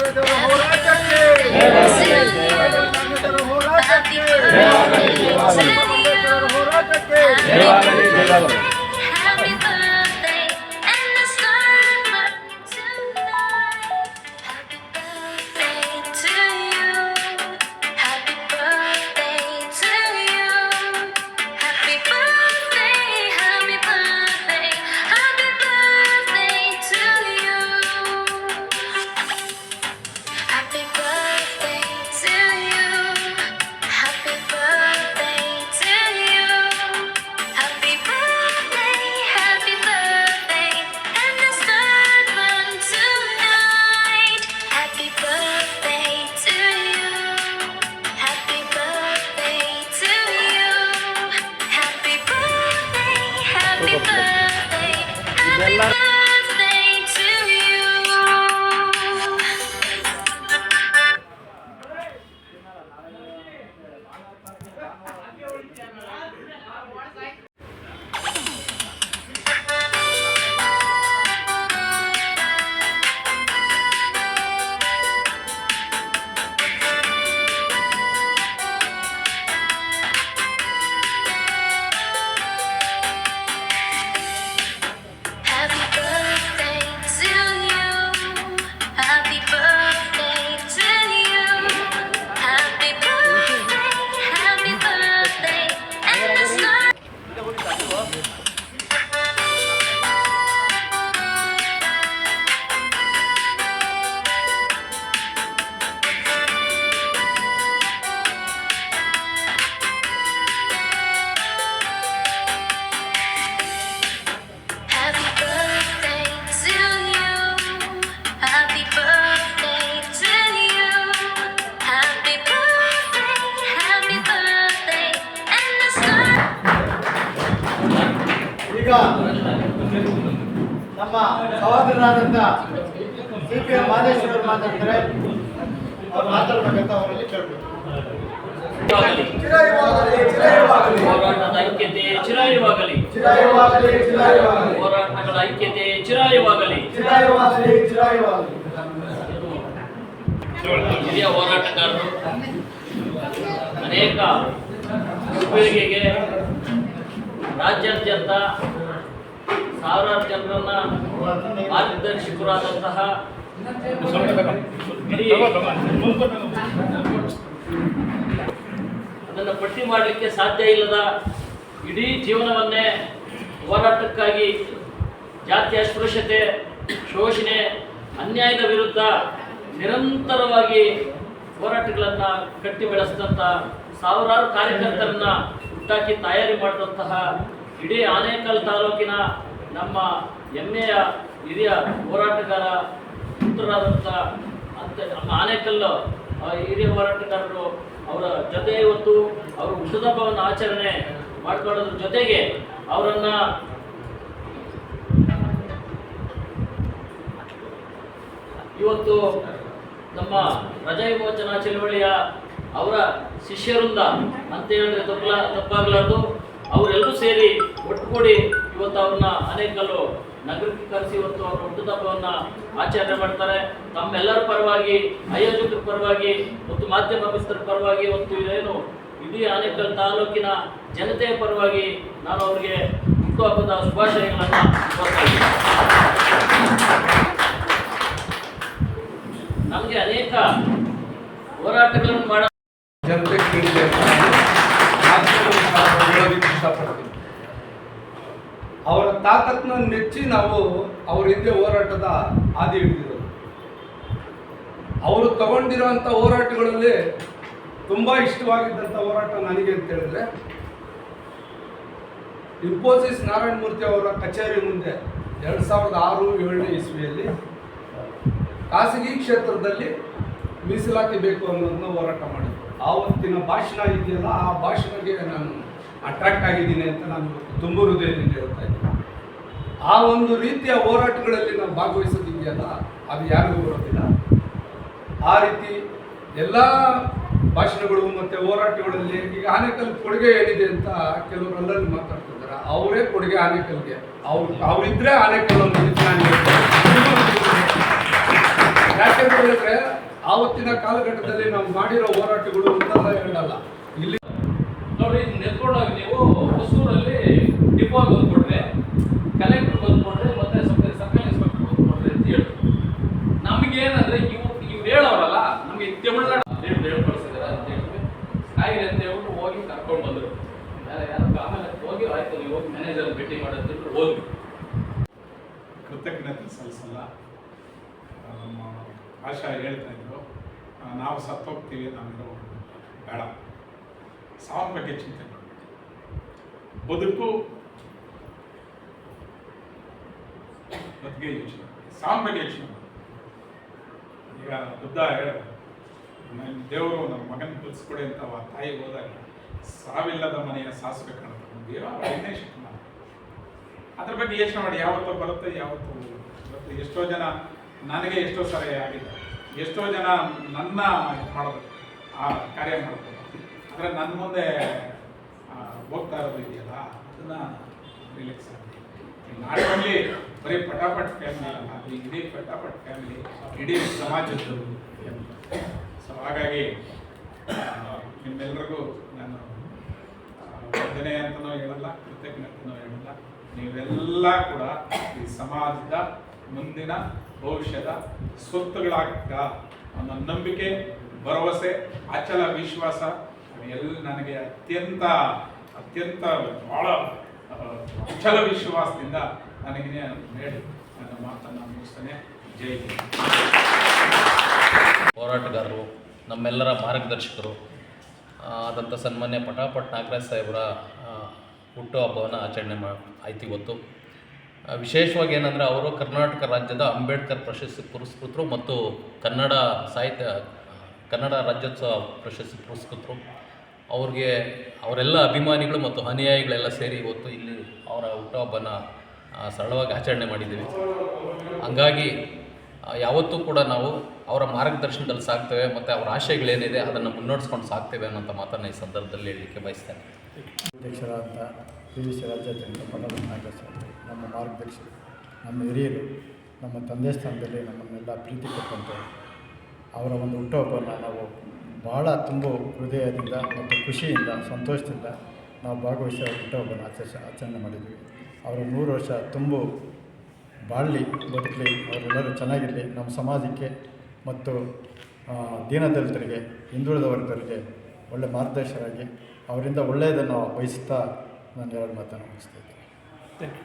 ಅಂಬೇಡ್ಕರ್ ಹೋರಾಟಕ್ಕೆ ಅಂಬೇಡ್ಕರ್ ಹೋರಾಟಕ್ಕೆ ಹೋರಾಟಕ್ಕೆ ಈಗ ನಮ್ಮ ಸಹೋದರರಾದಂಥ ಸಿ ಪಿ ಎಂ ಮಾದೇಶ್ವರ ಮಾತಾಡ್ತಾರೆ. ಅವ್ರು ಮಾತಾಡ್ಬೇಕಂತ ಅವರಲ್ಲಿ ಕೇಳ್ಬೇಕು. ಚಿರಾಯುವಾಗಲಿ. ಚಿರಾಯುವಾಗಲಿ ಹೋರಾಟದ ಐಕ್ಯತೆ ಚಿರಾಯುವಾಗಲಿ. ಚಿರಾಯುವಾಗಲಿ ಚಿರಾಯುವಾಗಲಿ. ಹೋರಾಟಗಳ ಐಕ್ಯತೆ ಚಿರಾಯುವಾಗಲಿ. ಚಿರಾಯುವಾಗಲಿ ಚಿರಾಯುವಾಗಲಿ. ಹಿರಿಯ ಹೋರಾಟಗಾರರು ಅನೇಕ ಪೀಳಿಗೆಗೆ ರಾಜ್ಯಾದ್ಯಂತ ಸಾವಿರಾರು ಜನರನ್ನ ಮಾರ್ಗದರ್ಶಕರಾದಂತಹ ಅದನ್ನು ಪಟ್ಟಿ ಮಾಡಲಿಕ್ಕೆ ಸಾಧ್ಯ ಇಲ್ಲದ ಇಡೀ ಜೀವನವನ್ನೇ ಹೋರಾಟಕ್ಕಾಗಿ ಜಾತಿ ಅಸ್ಪೃಶ್ಯತೆ ಶೋಷಣೆ, ಅನ್ಯಾಯದ ವಿರುದ್ಧ ನಿರಂತರವಾಗಿ ಹೋರಾಟಗಳನ್ನು ಕಟ್ಟಿ ಬೆಳೆಸಿದಂಥ ಸಾವಿರಾರು ಕಾರ್ಯಕರ್ತರನ್ನ ಹುಟ್ಟಾಕಿ ತಯಾರಿ ಮಾಡಿದಂತಹ ಇಡೀ ಆನೇಕಲ್ ತಾಲೂಕಿನ ನಮ್ಮ ಹೆಮ್ಮೆಯ ಹಿರಿಯ ಹೋರಾಟಗಾರ ಪುತ್ರರಾದಂಥ ಅಂತ ನಮ್ಮ ಆನೇಕಲ್ಲ ಹಿರಿಯ ಹೋರಾಟಗಾರರು ಅವರ ಜೊತೆ ಇವತ್ತು ಅವರು ಹುಟ್ಟುಹಬ್ಬವನ್ನು ಆಚರಣೆ ಮಾಡ್ಕೊಳ್ಳೋದ್ರ ಜೊತೆಗೆ ಅವರನ್ನ ಇವತ್ತು ನಮ್ಮ ರಜಾ ವಿಮೋಚನಾ ಚಳವಳಿಯ ಅವರ ಶಿಷ್ಯರಿಂದ ಅಂತ ಹೇಳಿದ್ರೆ ತಪ್ಪಲ, ತಪ್ಪಾಗಲಾರ್ದು, ಅವರೆಲ್ಲರೂ ಸೇರಿ ಒಟ್ಟುಗೂಡಿ ಇವತ್ತು ಅವ್ರನ್ನ ಅನೇಕಲ್ಲು ನಗರಕ್ಕೆ ಕರೆಸಿ ಇವತ್ತು ಅವರ ಹುಟ್ಟುಹಬ್ಬವನ್ನು ಆಚರಣೆ ಮಾಡ್ತಾರೆ. ತಮ್ಮೆಲ್ಲರ ಪರವಾಗಿ, ಆಯೋಜಕರ ಪರವಾಗಿ, ಮತ್ತು ಮಾಧ್ಯಮ ಮಿತ್ರರ ಪರವಾಗಿ ಇವತ್ತು ಇದೇನು ಇಡೀ ಆನೇಕಲ್ ತಾಲೂಕಿನ ಜನತೆಯ ಪರವಾಗಿ ನಾನು ಅವರಿಗೆ ಹುಟ್ಟುಹಬ್ಬದ ಶುಭಾಶಯಗಳನ್ನು. ನಮಗೆ ಅನೇಕ ಹೋರಾಟಗಳನ್ನು ಮಾಡ ಜನತೆ ಕೇಳಿದೆ ಅಂತ ನಾನು ಹೇಳೋದಕ್ಕೆ ಇಷ್ಟಪಡ್ತೀನಿ ಅವರ ತಾಕತ್ನ ನೆಚ್ಚಿ ನಾವು ಅವ್ರ ಹಿಂದೆ ಹೋರಾಟದ ಹಾದಿ ಹಿಡಿದಿರೋದು. ಅವರು ತಗೊಂಡಿರೋಂಥ ಹೋರಾಟಗಳಲ್ಲಿ ತುಂಬ ಇಷ್ಟವಾಗಿದ್ದಂಥ ಹೋರಾಟ ನನಗೆ ಅಂತ ಹೇಳಿದ್ರೆ, ಇನ್ಫೋಸಿಸ್ ನಾರಾಯಣಮೂರ್ತಿ ಅವರ ಕಚೇರಿ ಮುಂದೆ ಎರಡು ಸಾವಿರದ ಆರು, ಏಳನೇ ಇಸ್ವಿಯಲ್ಲಿ ಖಾಸಗಿ ಕ್ಷೇತ್ರದಲ್ಲಿ ಮೀಸಲಾತಿ ಬೇಕು ಅನ್ನೋದನ್ನ ಹೋರಾಟ ಮಾಡಿದ್ರು. ಆವತ್ತಿನ ಭಾಷಣ ಇದೆಯಲ್ಲ, ಆ ಭಾಷಣಕ್ಕೆ ನಾನು ಅಟ್ರಾಕ್ಟ್ ಆಗಿದ್ದೀನಿ ಅಂತ ನಾನು ತುಂಬ ಹೃದಯದಿಂದ ಹೇಳ್ತಾ ಇದ್ದೀನಿ. ಆ ಒಂದು ರೀತಿಯ ಹೋರಾಟಗಳಲ್ಲಿ ನಾವು ಭಾಗವಹಿಸೋದಿದೆಯಲ್ಲ, ಅದು ಯಾರಿಗೂ ಬರೋದಿಲ್ಲ. ಆ ರೀತಿ ಎಲ್ಲ ಭಾಷಣಗಳು ಮತ್ತು ಹೋರಾಟಗಳಲ್ಲಿ ಈಗ ಆನೆಕಲ್ ಕೊಡುಗೆ ಏನಿದೆ ಅಂತ ಕೆಲವರು ಅಲ್ಲಲ್ಲಿ ಮಾತಾಡ್ತಿದ್ದಾರೆ. ಅವರೇ ಕೊಡುಗೆ ಆನೇಕಲ್ಗೆ ಅವ್ರು ಅವರಿದ್ದರೆ ಆನೇಕಲ್ ಒಂದು ಯಾಕೆ ಹೇಳಿದ್ರೆ ಆವತ್ತಿನ ಕಾಲಘಟ್ಟದಲ್ಲಿ ನಾವು ಮಾಡಿರೋ ಹೋರಾಟಗಳು ಅಂತೆಲ್ಲ ಹೇಳಲ್ಲ. ನೀವು ಹೊಸೂರಲ್ಲಿ ಡಿಪೋ ಬಂದ್ಕೊಡ್ರೆ ಕಲೆಕ್ಟರ್ ಬಂದ್ಕೊಂಡ್ರೆ ಮತ್ತೆ ಸಬ್ಕಲ್ ಸರ್ಕಾರ ಇನ್ಸ್ಪೆಕ್ಟರ್ ಬಂದ್ಕೊಂಡ್ರೆ ಅಂತ ಹೇಳಿದ್ರು ನಮಗೇನಂದ್ರೆ ಇವು ಇವ್ರು ಹೇಳೋರಲ್ಲ, ನಮಗೆ ತಮಿಳ್ನಾಡು ಅಂತ ಹೇಳಿ ಹೇಳ್ಕೊಳ್ಸಿದಾರ ಅಂತ ಹೇಳಿದ್ರೆ ಹಾಗೆ ಅಂತ ಹೇಳ್ಬಿಟ್ಟು ಹೋಗಿ ಕರ್ಕೊಂಡು ಬಂದರು. ಯಾರು ಆಮೇಲೆ ಹೋಗಿ ಆಯ್ತು, ನೀವು ಹೋಗಿ ಮ್ಯಾನೇಜರ್ ಭೇಟಿ ಮಾಡೋದು ಹೋದ್ವಿ. ಕೃತಜ್ಞತೆ ಸಲ್ಲಿಸಲ್ಲ. ಆಶಾ ಹೇಳ್ತಾ ಇದ್ರು ನಾವು ಸತ್ತೋಗ್ತೀವಿ ನಮಗೆ ಬೇಡ. ಸಾವನ್ ಬಗ್ಗೆ ಚಿಂತೆ ಬದುಕು ಬದುಕಿಗೆ ಯೋಚನೆ. ಯೋಚನೆ. ಈಗ ಬುದ್ಧ ಹೇಳ ದೇವರು ನನ್ನ ಮಗನ ಕಲಿಸ್ಕೊಡಿ ಅಂತ ಆ ತಾಯಿ ಹೋದಾಗ ಸಾವಿಲ್ಲದ ಮನೆಯ ಸಾಸಿವೆ ಕಾಣುತ್ತೆ ಶಕ್ತಿ ಅದ್ರ ಬಗ್ಗೆ ಯೋಚನೆ ಮಾಡಿ, ಯಾವತ್ತೋ ಬರುತ್ತೆ ಯಾವತ್ತೋ ಬರುತ್ತೆ. ಎಷ್ಟೋ ಜನ ನನಗೆ ಎಷ್ಟೋ ಸರಿ ಆಗಿದೆ ಎಷ್ಟೋ ಜನ ನನ್ನ ಮಾಡೋದು, ಆ ಕಾರ್ಯ ಮಾಡ್ತಾರೆ. ಆದರೆ ನನ್ನ ಮುಂದೆ ಹೋಗ್ತಾ ಇರೋದು ಇದೆಯಲ್ಲ ಅದನ್ನ ರಿಲ್ಯಾಕ್ಸ್ ಆಗಿ. ಓನ್ಲಿ ಬರೀ ಪಟಾಪಟ್ ಫ್ಯಾಮಿಲಿ ಅಲ್ಲ ಇಡೀ ಪಟಾಪಟ್ ಫ್ಯಾಮಿಲಿ ಇಡೀ ಸಮಾಜದ್ದು ಸೊ ಹಾಗಾಗಿ ನಿಮ್ಮೆಲ್ಲರಿಗೂ ನಾನು ವಂದನೆ ಅಂತನೂ ಹೇಳಲ್ಲ, ಕೃತಜ್ಞತನೂ ಹೇಳಲ್ಲ. ನೀವೆಲ್ಲ ಕೂಡ ಈ ಸಮಾಜದ ಮುಂದಿನ ಭವಿಷ್ಯದ ಸ್ವತ್ತುಗಳಾಗ ಅನ್ನೋ ನಂಬಿಕೆ, ಭರವಸೆ ಅಚಲ ವಿಶ್ವಾಸ ಎಲ್ಲ ನನಗೆ ಅತ್ಯಂತ ಅತ್ಯಂತ ಬಹಳ ಅಚಲ ವಿಶ್ವಾಸದಿಂದ ನನಗೆ ಹೇಳಿ. ನನ್ನ ಮಾತನ್ನು ಮುಗಿಸ್ತೇನೆ. ಜೈ. ಹೋರಾಟಗಾರರು, ನಮ್ಮೆಲ್ಲರ ಮಾರ್ಗದರ್ಶಕರು ಆದಂಥ ಸನ್ಮಾನ್ಯ ಪಟಾಪಟ್ ನಾಗರಾಜ್ ಸಾಹೇಬರ ಹುಟ್ಟು ಹುಟ್ಟುಹಬ್ಬವನ್ನು ಆಚರಣೆ ಆಯ್ತು ಇವತ್ತು. ವಿಶೇಷವಾಗಿ ಏನಂದರೆ ಅವರು ಕರ್ನಾಟಕ ರಾಜ್ಯದ ಅಂಬೇಡ್ಕರ್ ಪ್ರಶಸ್ತಿ ಪುರಸ್ಕೃತರು ಮತ್ತು ಕನ್ನಡ ಸಾಹಿತ್ಯ ಕನ್ನಡ ರಾಜ್ಯೋತ್ಸವ ಪ್ರಶಸ್ತಿ ಪುರಸ್ಕೃತರು. ಅವ್ರಿಗೆ ಅವರೆಲ್ಲ ಅಭಿಮಾನಿಗಳು ಮತ್ತು ಅನುಯಾಯಿಗಳೆಲ್ಲ ಸೇರಿ ಇವತ್ತು ಇಲ್ಲಿ ಅವರ ಹುಟ್ಟುಹಬ್ಬನ ಸರಳವಾಗಿ ಆಚರಣೆ ಮಾಡಿದ್ದೀವಿ. ಹಂಗಾಗಿ ಯಾವತ್ತೂ ಕೂಡ ನಾವು ಅವರ ಮಾರ್ಗದರ್ಶನದಲ್ಲಿ ಸಾಕ್ತೇವೆ ಮತ್ತು ಅವರ ಆಶಯಗಳೇನಿದೆ ಅದನ್ನು ಮುನ್ನಡೆಸ್ಕೊಂಡು ಸಾಕ್ತೇವೆ ಅನ್ನೋಂಥ ಮಾತನ್ನು ಈ ಸಂದರ್ಭದಲ್ಲಿ ಹೇಳಲಿಕ್ಕೆ ಬಯಸ್ತೇನೆ. ಅಧ್ಯಕ್ಷರಾದಂಥ ಪಿ ವಿ ಸಿ ರಾಜ್ಯಾಧ್ಯಕ್ಷ ನಾಗೇಶ್ ನಮ್ಮ ಮಾರ್ಗದರ್ಶಕರು ನಮ್ಮ ಹಿರಿಯರು, ನಮ್ಮ ತಂದೆ ಸ್ಥಾನದಲ್ಲಿ ನಮ್ಮನ್ನೆಲ್ಲ ಪ್ರೀತಿ ಕೊಟ್ಟಂತೆ ಅವರ ಒಂದು ಹುಟ್ಟುಹಬ್ಬವನ್ನು ನಾವು ಭಾಳ ತುಂಬ ಹೃದಯದಿಂದ ಮತ್ತು ಖುಷಿಯಿಂದ, ಸಂತೋಷದಿಂದ ನಾವು ಭಾಗವಹಿಸಿ ಅವರ ಹುಟ್ಟುಹಬ್ಬನ ಆಚರಿಸ ಆಚರಣೆ ಮಾಡಿದ್ವಿ. ಅವರು ನೂರು ವರ್ಷ ತುಂಬ ಬಾಳಲಿ ಬದುಕಲಿ, ಅವರೆಲ್ಲರೂ ಚೆನ್ನಾಗಿರಲಿ, ನಮ್ಮ ಸಮಾಜಕ್ಕೆ ಮತ್ತು ದೀನ ದೀನದಲಿತರಿಗೆ ಹಿಂದುಳಿದ ವರ್ಗದವರಿಗೆ ಒಳ್ಳೆ ಮಾರ್ಗದರ್ಶಕರಾಗಿ ಅವರಿಂದ ಒಳ್ಳೆಯದನ್ನು ಬಯಸುತ್ತಾ ನಾನು ಎರಡು ಮಾತನ್ನು ಮುಗಿಸ್ತಾ ಇದ್ದೀನಿ